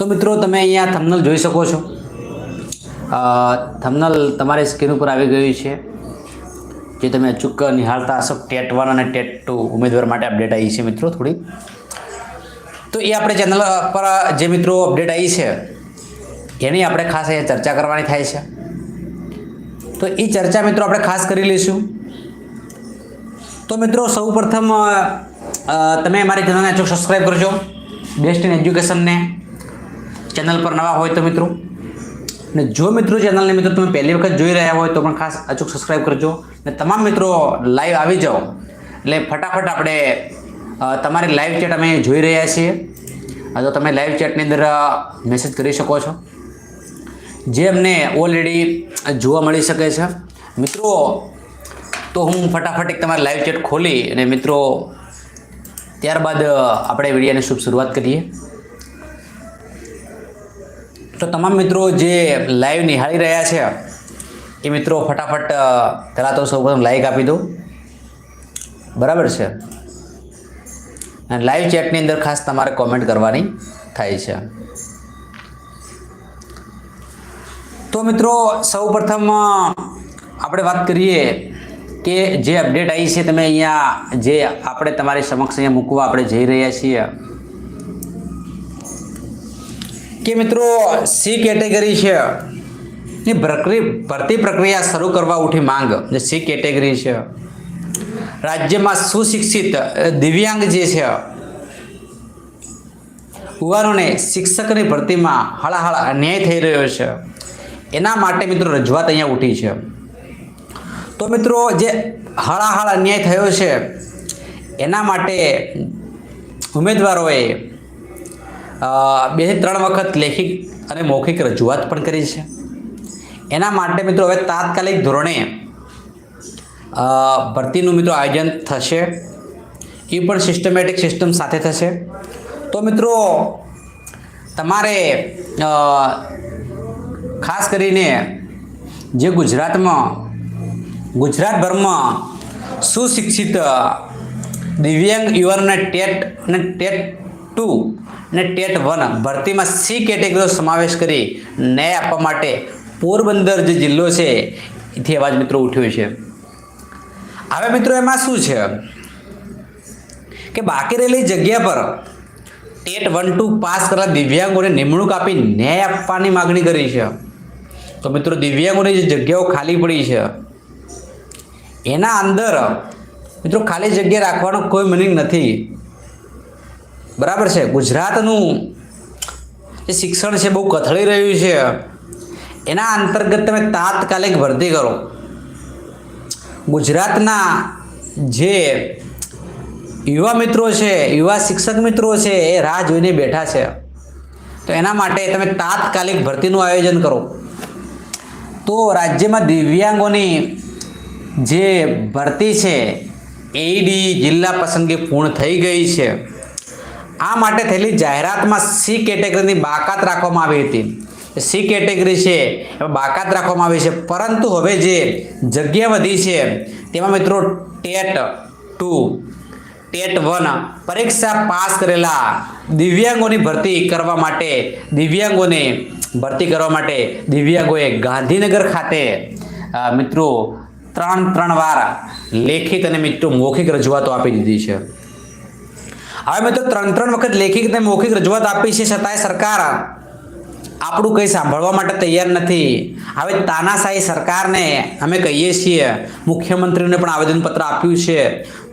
તો મિત્રો, તમે અહીંયા થમનલ જોઈ શકો છો. થમનલ તમારી સ્ક્રીન ઉપર આવી ગયું છે, જે તમે અચૂક નિહાળતા હશો. ટેટ વન અને ટેટ ટુ ઉમેદવાર માટે અપડેટ આવી છે મિત્રો થોડી. તો એ આપણે ચેનલ પર જે મિત્રો અપડેટ આવી છે, એની આપણે ખાસ અહીંયા ચર્ચા કરવાની થાય છે. તો એ ચર્ચા મિત્રો આપણે ખાસ કરી લઈશું. તો મિત્રો સૌ પ્રથમ તમે મારી ચેનલને અચૂક સબસ્ક્રાઈબ કરજો. બેસ્ટ ઇન એજ્યુકેશનને ચેનલ પર નવા હોય તો મિત્રો. અને જો મિત્રો ચેનલને મિત્રો તમે પહેલી વખત જોઈ રહ્યા હોય તો પણ ખાસ અચૂક સબસ્ક્રાઈબ કરજો. અને તમામ મિત્રો લાઈવ આવી જાઓ. એટલે ફટાફટ આપણે તમારી લાઈવ ચેટ અમે જોઈ રહ્યા છીએ. તો તમે લાઈવ ચેટની અંદર મેસેજ કરી શકો છો. જે અમને ઓલરેડી જોવા મળી શકે છે. મિત્રો, તો હું ફટાફટ એક તમારી લાઈવ ચેટ ખોલી અને મિત્રો, ત્યારબાદ આપણે વિડીયાની શુભ શરૂઆત કરીએ. તો તમામ મિત્રો જે લાઈવ નિહાળી રહ્યા છે, એ મિત્રો ફટાફટ પહેલાં તો સૌપ્રથમ લાઈક આપી દો બરાબર છે? અને લાઈવ ચેટની અંદર ખાસ તમારે કોમેન્ટ કરવાની થાય છે. તો મિત્રો, સૌપ્રથમ આપણે વાત કરીએ કે જે અપડેટ આવી છે, તમે અહીંયા જે આપણે તમારી સમક્ષ અહીંયા મૂકવા આપણે જઈ રહ્યા છીએ કે મિત્રો સી કેટેગરી છે. એ પ્રક્રિ, ભરતી પ્રક્રિયા શરૂ કરવા ઉઠી માંગ. જે સી કેટેગરી છે. રાજ્યમાં સુશિક્ષિત દિવ્યાંગ જે છે, યુવાનોને શિક્ષકની ભરતીમાં હળાહળ અન્યાય થઈ રહ્યો છે. એના માટે મિત્રો રજૂઆત અહીંયા ઉઠી છે. તો મિત્રો, જે હળાહળ અન્યાય થયો છે, એના માટે ઉમેદવારોએ બે ત્રણ વખત લેખિત અને મૌખિક રજૂઆત પણ કરી છે. એના માટે મિત્રો હવે તાત્કાલિક ધોરણે ભરતીનું મિત્રો આયોજન થશે. એ પણ સિસ્ટમેટિક સિસ્ટમ સાથે થશે. તો મિત્રો, તમારે ખાસ કરીને જે ગુજરાતમાં, ગુજરાતભરમાં સુશિક્ષિત દિવ્યાંગ યુવાનોને ટેટ અને ટેટ ટુ અને ટેટ વન ભરતીમાં સી કેટેગરીનો સમાવેશ કરી ન્યાય આપવા માટે પોરબંદર જે જિલ્લો છે, એથી અવાજ મિત્રો ઉઠ્યો છે. હવે મિત્રો એમાં શું છે? કે બાકી રહેલી જગ્યા પર ટેટ વન ટુ પાસ કરેલા દિવ્યાંગોને નિમણૂક આપી ન્યાય આપવાની માગણી કરી છે. તો મિત્રો દિવ્યાંગોની જે જગ્યાઓ ખાલી પડી છે, એના અંદર મિત્રો ખાલી જગ્યા રાખવાનો કોઈ મિનિંગ નથી. બરાબર છે. ગુજરાતનું જે શિક્ષણ છે બહુ કથળી રહ્યું છે. એના અંતર્ગત તમે તાત્કાલિક ભરતી કરો. ગુજરાતના જે યુવા મિત્રો છે, યુવા શિક્ષક મિત્રો છે, એ રાહ જોઈને બેઠા છે. તો એના માટે તમે તાત્કાલિક ભરતીનું આયોજન કરો. તો રાજ્યમાં દિવ્યાંગોની જે ભરતી છે એઈડી જિલ્લા પસંદગી પૂર્ણ થઈ ગઈ છે. આ માટે થયેલી જાહેરાતમાં સી કેટેગરીની બાકાત રાખવામાં આવી હતી. સી કેટેગરી છે, એમાં બાકાત રાખવામાં આવી છે. પરંતુ હવે જે જગ્યા વધી છે, તેમાં મિત્રો ટેટ ટુ, ટેટ વન પરીક્ષા પાસ કરેલા દિવ્યાંગોની ભરતી કરવા માટે, દિવ્યાંગોને ભરતી કરવા માટે દિવ્યાંગોએ ગાંધીનગર ખાતે મિત્રો ત્રણ ત્રણ વાર લેખિત અને મિત્રો મૌખિક રજૂઆતો આપી દીધી છે. હવે મેં તો ત્રણ ત્રણ વખત લેખિત અને મૌખિક રજૂઆત આપી છે છતાંય સરકાર આપણું કંઈ સાંભળવા માટે તૈયાર નથી. હવે તાનાશાહી સરકારને અમે કહીએ છીએ મુખ્યમંત્રીને પણ આવેદનપત્ર આપ્યું છે.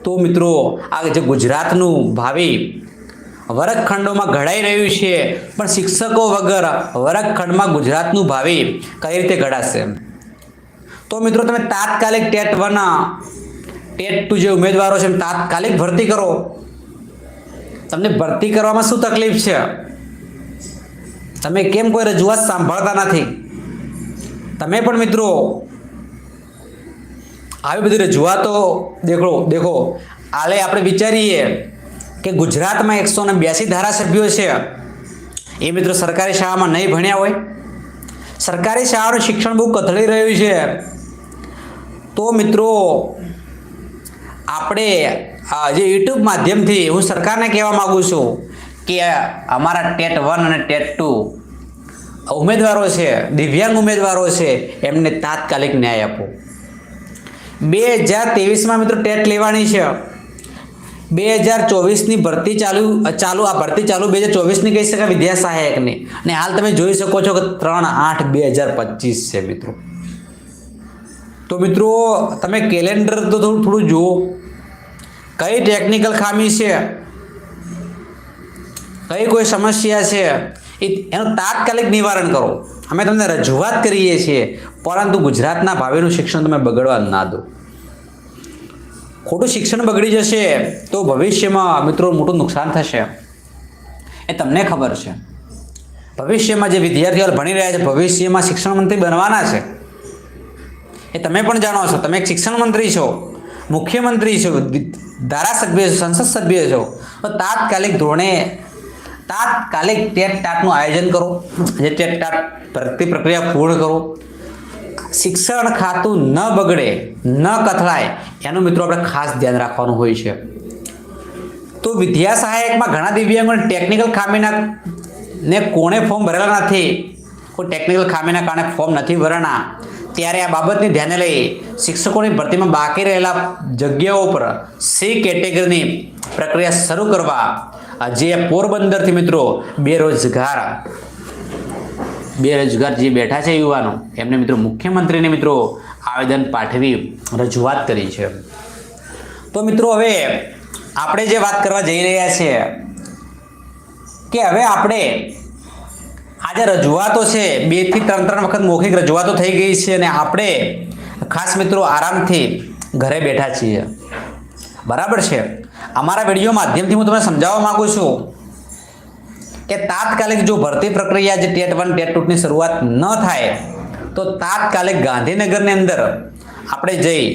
તો મિત્રો, આ જે ગુજરાતનું ભાવિ વર્ગખંડોમાં ઘડાઈ રહ્યું છે, પણ શિક્ષકો વગર વર્ગખંડમાં ગુજરાતનું ભાવિ કઈ રીતે ઘડાશે? તો મિત્રો, તમે તાત્કાલિક ટેટ વન, ટેટ ટુ જે ઉમેદવારો છે તાત્કાલિક ભરતી કરો. તમને ભરતી કરવામાં શું તકલીફ છે? તમે કેમ કોઈ રજૂઆત સાંભળતા નથી? તમે પણ મિત્રો આવી બધી રજૂઆતો દેખો દેખો. આલે આપણે વિચારીએ કે ગુજરાતમાં એકસો ને બ્યાસી ધારાસભ્યો છે. એ મિત્રો સરકારી શાળામાં નહીં ભણ્યા હોય. સરકારી શાળાનું શિક્ષણ બહુ કથળી રહ્યું છે. તો મિત્રો, આપણે જે યુટ્યુબ માધ્યમથી હું સરકારને કહેવા માગું છું કે અમારા ટેટ વન અને ટેટ ટુ ઉમેદવારો છે, દિવ્યાંગ ઉમેદવારો છે, એમને તાત્કાલિક ન્યાય આપો. બે હજાર ત્રેવીસમાં મિત્રો ટેટ લેવાની છે. બે હજાર ચોવીસની ભરતી ચાલુ ચાલુ, આ ભરતી ચાલુ બે હજાર ચોવીસની કહી શકાય વિદ્યા સહાયકની. અને હાલ તમે જોઈ શકો છો કે ત્રણ આઠ બે હજાર પચીસ છે મિત્રો. તો મિત્રો, તમે કેલેન્ડર તો થોડું થોડું જુઓ. કઈ ટેકનિકલ ખામી છે? કઈ કોઈ સમસ્યા છે? એ એનું તાત્કાલિક નિવારણ કરો. અમે તમને રજૂઆત કરીએ છીએ, પરંતુ ગુજરાતના ભાવિનું શિક્ષણ તમે બગડવા ના દો. ખોટું શિક્ષણ બગડી જશે, તો ભવિષ્યમાં મિત્રો મોટું નુકસાન થશે. એ તમને ખબર છે. ભવિષ્યમાં જે વિદ્યાર્થીઓ ભણી રહ્યા છે, ભવિષ્યમાં શિક્ષણ મંત્રી બનવાના છે. એ તમે પણ જાણો છો, તમે એક શિક્ષણ મંત્રી છો. મુખ્યમંત્રી છો ધારાસભ્ય છો, સંસદ સભ્ય છો, તો તાત્કાલિક ધોરણે, તાત્કાલિક ટેટ ટાટનું આયોજન કરો, જે ટેટ ટાટ ભરતી પ્રક્રિયા પૂર્ણ કરો. શિક્ષણ ખાતું ન બગડે, ન કથળાય, એનું મિત્રો આપણે ખાસ ધ્યાન રાખવાનું હોય છે. તો વિદ્યા સહાયકમાં ઘણા દિવ્યાંગોને ટેકનિકલ ખામીના ને કોણે ફોર્મ ભરેલા નથી. કોઈ ટેકનિકલ ખામીના કારણે ફોર્મ નથી ભરાણા. ત્યારે આ બાબતને ધ્યાને લઈ શિક્ષકોની ભરતીમાં બાકી રહેલા જગ્યાઓ પર સી કેટેગરીની પ્રક્રિયા શરૂ કરવા જે પોરબંદરથી મિત્રો બેરોજગાર બેરોજગાર જે બેઠા છે યુવાનો, એમને મિત્રો મુખ્યમંત્રીને મિત્રો આવેદન પાઠવી રજૂઆત કરી છે. તો મિત્રો હવે આપણે જે વાત કરવા જઈ રહ્યા છીએ કે હવે આપણે આ જે રજૂઆતો છે, બેથી ત્રણ ત્રણ વખત મૌખિક રજૂઆતો થઈ ગઈ છે અને આપણે ખાસ મિત્રો આરામથી ઘરે બેઠા છીએ. બરાબર છે? અમારા વીડિયો માધ્યમથી હું તમને સમજાવવા માંગુ છું કે તાત્કાલિક જો ભરતી પ્રક્રિયા જે ટેટ વન, ટેટ ટુની શરૂઆત ન થાય, તો તાત્કાલિક ગાંધીનગરની અંદર આપણે જઈ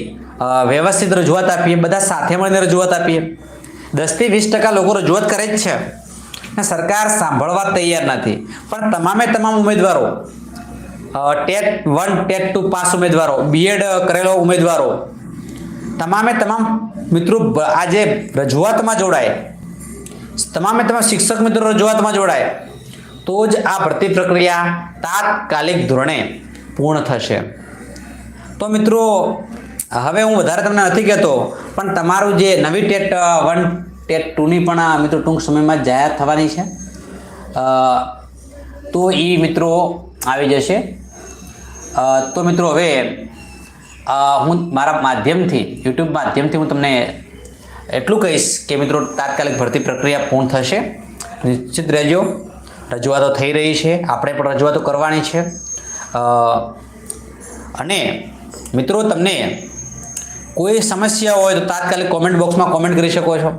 વ્યવસ્થિત રજૂઆત આપીએ, બધા સાથે મળીને રજૂઆત આપીએ. દસથી વીસ ટકા લોકો રજૂઆત કરે જ છે. ને સરકાર સાંભળવા તૈયાર નથી. પણ તમામે તમામ ઉમેદવારો TET one, TET two pass ઉમેદવારો બીએડ કરેલો ઉમેદવારો, તમામે તમામ મિત્રો આજે રજૂઆતમાં જોડાય, તમામે તમામ શિક્ષક મિત્રો રજૂઆતમાં જોડાય, તો જ આ ભરતી પ્રક્રિયા તાત્કાલિક ધોરણે પૂર્ણ થશે. તો મિત્રો, હવે હું વધારે તમને નથી કહેતો, પણ તમારું જે નવી ટેટ વન ટેટ ટુની પણ આ મિત્રો ટૂંક સમયમાં જાહેર થવાની છે. તો એ મિત્રો આવી જશે. તો મિત્રો હવે હું મારા માધ્યમથી, યુટ્યુબ માધ્યમથી હું તમને એટલું કહીશ કે મિત્રો તાત્કાલિક ભરતી પ્રક્રિયા પૂર્ણ થશે. નિશ્ચિત રહેજો. રજૂઆતો થઈ રહી છે. આપણે પણ રજૂઆતો કરવાની છે. અને મિત્રો તમને કોઈ સમસ્યા હોય તો તાત્કાલિક કોમેન્ટ બોક્સમાં કોમેન્ટ કરી શકો છો.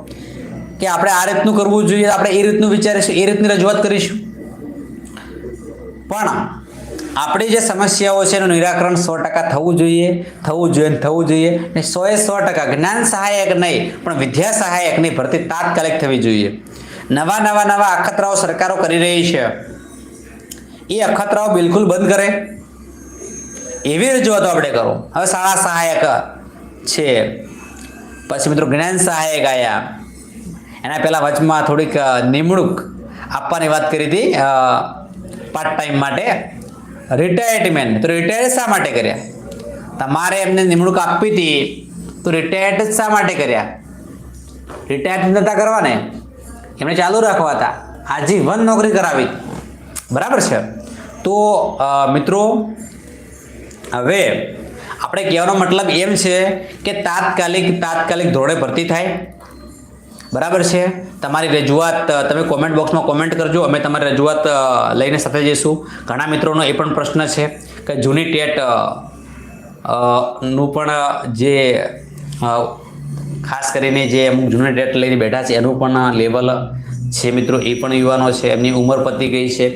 કે આપણે આ રીતનું કરવું જોઈએ, આપણે એ રીતનું વિચારીશું એ રીતની રજૂઆત કરીશું. પણ આપણી જે સમસ્યાઓ છે એનું નિરાકરણ સો ટકા થવું જોઈએ થવું જોઈએ થવું જોઈએ ને સોએ સો ટકા જ્ઞાન સહાયક નહીં, પણ વિદ્યા સહાયકની ભરતી તાત્કાલિક થવી જોઈએ. નવા નવા નવા અખતરાઓ સરકારો કરી રહી છે. એ અખતરાઓ બિલકુલ બંધ કરે. એવી રજૂઆતો આપણે કરો. હવે શાળા સહાયક છે. પછી મિત્રો જ્ઞાન સહાયક આવ્યા એના પહેલાં વચમાં થોડીક નિમણૂક આપવાની વાત કરી હતી પાર્ટ ટાઈમ માટે. રિટાયર્ડમેન્ટ તો રિટાયર્ડ શા માટે કર્યા? તમારે એમને નિમણૂક આપવી હતી, તો રિટાયર્ડ શા માટે કર્યા? રિટાયર્ડ નહોતા કરવાને. એમણે ચાલુ રાખવા હતા. આજીવન નોકરી કરાવી. બરાબર છે? તો મિત્રો, હવે આપણે કહેવાનો મતલબ એમ છે કે તાત્કાલિક તાત્કાલિક ધોરણે ભરતી થાય. બરાબર છે? તમારી રજૂઆત તમે કોમેન્ટ બોક્સમાં કોમેન્ટ કરજો. અમે તમારી રજૂઆત લઈને સાથે જઈશું. ઘણા મિત્રોનો એ પણ પ્રશ્ન છે કે જૂની ટેટનું પણ જે ખાસ કરીને જે અમુક જૂની ટેટ લઈને બેઠા છે, એનું પણ લેવલ છે મિત્રો. એ પણ યુવાનો છે. એમની ઉંમર પતી ગઈ છે.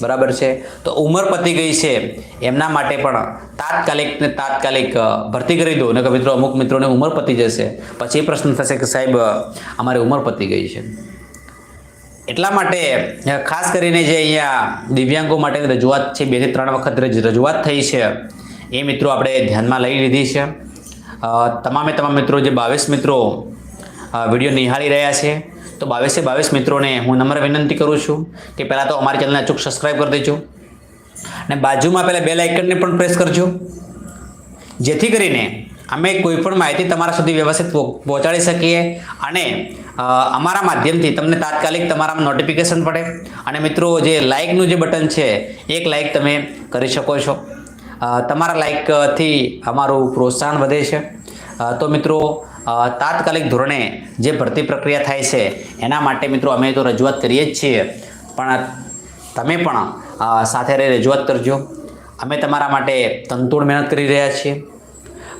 બરાબર છે? તો ઉંમર પતી ગઈ છે. એમના માટે પણ તાત્કાલિક ને તાત્કાલિક ભરતી કરી દો. ને કે મિત્રો, અમુક મિત્રોને ઉંમર પતી જશે. પછી એ પ્રશ્ન થશે કે સાહેબ અમારી ઉંમર પતી ગઈ છે. એટલા માટે ખાસ કરીને જે અહીંયા દિવ્યાંગો માટેની રજૂઆત છે, બેથી ત્રણ વખત રજૂઆત થઈ છે, એ મિત્રો આપણે ધ્યાનમાં લઈ લીધી છે. તમામે તમામ મિત્રો, જે બાવીસ મિત્રો વીડિયો નિહાળી રહ્યા છે તો બાવીસે બાવીસ મિત્રોને હું નમ્ર વિનંતી કરું છું કે પહેલાં તો અમારી ચેનલને અચૂક સબસ્ક્રાઈબ કરી દેજો અને બાજુમાં પહેલાં બેલ આઇકનને પણ પ્રેસ કરજો. જેથી કરીને અમે કોઈપણ માહિતી તમારા સુધી વ્યવસ્થિત પહોંચાડી શકીએ અને અમારા માધ્યમથી તમને તાત્કાલિક તમારા નોટિફિકેશન પડે અને મિત્રો જે લાઇકનું જે બટન છે, એક લાઇક તમે કરી શકો છો. તમારા લાઇકથી અમારું પ્રોત્સાહન વધે છે. તો મિત્રો તાત્કાલિક ધોરણે જે ભરતી પ્રક્રિયા થાય છે, એના માટે મિત્રો અમે તો રજૂઆત કરીએ જ છીએ. પણ તમે પણ સાથે રહી રજૂઆત કરજો. અમે તમારા માટે તનતોડ મહેનત કરી રહ્યા છીએ.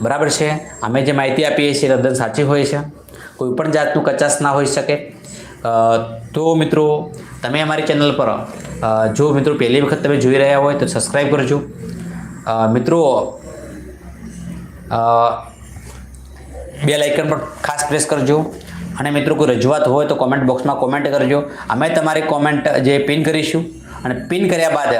બરાબર છે? અમે જે માહિતી આપીએ છીએ તદ્દન સાચી હોય છે. કોઈપણ જાતનું કચાશ ના હોઈ શકે. તો મિત્રો, તમે અમારી ચેનલ પર જો મિત્રો પહેલી વખત તમે જોઈ રહ્યા હોય તો સબસ્ક્રાઈબ કરજો. મિત્રો બે લાઇકન પર ખાસ પ્રેસ કરજો. અને મિત્રો, કોઈ રજૂઆત હોય તો કોમેન્ટ બોક્સમાં કોમેન્ટ કરજો. અમે તમારી કોમેન્ટ જે પિન કરીશું અને પિન કર્યા બાદ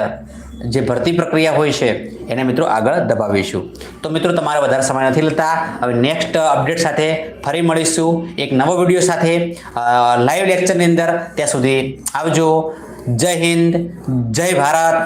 જે ભરતી પ્રક્રિયા હોય છે, એને મિત્રો આગળ દબાવીશું. તો મિત્રો, તમારે વધારે સમય નથી લેતા. હવે નેક્સ્ટ અપડેટ સાથે ફરી મળીશું. એક નવો વીડિયો સાથે લાઈવ લેક્ચરની અંદર. ત્યાં સુધી આવજો. જય હિન્દ, જય ભારત.